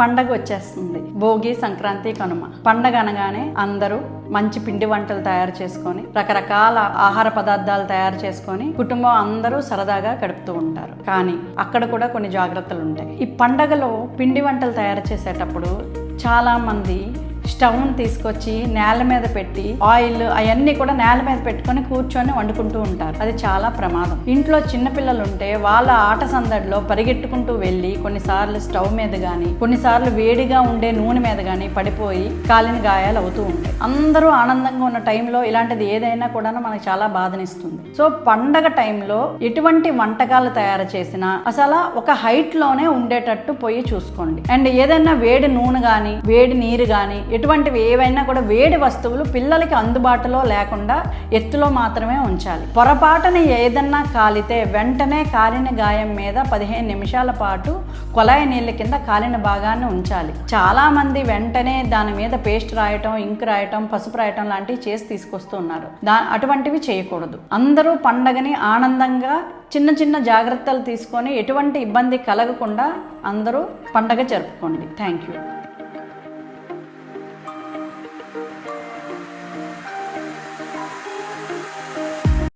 పండగ వచ్చేస్తుంది భోగి సంక్రాంతి కనుమ. పండగ అనగానే అందరూ మంచి పిండి వంటలు తయారు చేసుకొని రకరకాల ఆహార పదార్థాలు తయారు చేసుకొని కుటుంబం అందరూ సరదాగా గడుపుతూ ఉంటారు. కానీ అక్కడ కూడా కొన్ని జాగ్రత్తలు ఉంటాయి ఈ పండగలో పిండి వంటలు తయారు చేసేటప్పుడు చాలామంది స్టవ్ని తీసుకొచ్చి నేల మీద పెట్టి ఆయిల్ అవన్నీ కూడా నేల మీద పెట్టుకొని కూర్చొని వండుకుంటూ ఉంటారు. అది చాలా ప్రమాదం. ఇంట్లో చిన్నపిల్లలు ఉంటే వాళ్ళ ఆట సందడిలో పరిగెట్టుకుంటూ వెళ్ళి కొన్నిసార్లు స్టవ్ మీద కానీ కొన్నిసార్లు వేడిగా ఉండే నూనె మీద కానీ పడిపోయి కాలిన గాయాలు అవుతూ ఉంటాయి. అందరూ ఆనందంగా ఉన్న టైంలో ఇలాంటిది ఏదైనా కూడా మనకు చాలా బాధనిస్తుంది. సో పండగ టైంలో ఎటువంటి వంటకాలు తయారు చేసినా అసలు ఒక హైట్లోనే ఉండేటట్టు పోయి చూసుకోండి. అండ్ ఏదైనా వేడి నూనె కానీ వేడి నీరు కానీ ఇటువంటివి ఏవైనా కూడా వేడి వస్తువులు పిల్లలకి అందుబాటులో లేకుండా ఎత్తులో మాత్రమే ఉంచాలి. పొరపాటున ఏదన్నా కాలితే వెంటనే కాలిన గాయం మీద పదిహేను నిమిషాల పాటు కొలాయి నీళ్ళ కింద కాలిన భాగాన్ని ఉంచాలి. చాలామంది వెంటనే దాని మీద పేస్ట్ రాయటం ఇంక్ రాయటం పసుపు రాయటం లాంటివి చేసి తీసుకొస్తున్నారు. దా అటువంటివి చేయకూడదు. అందరూ పండగని ఆనందంగా చిన్న చిన్న జాగ్రత్తలు తీసుకొని ఎటువంటి ఇబ్బంది కలగకుండా అందరూ పండగ జరుపుకోండి. Thank you.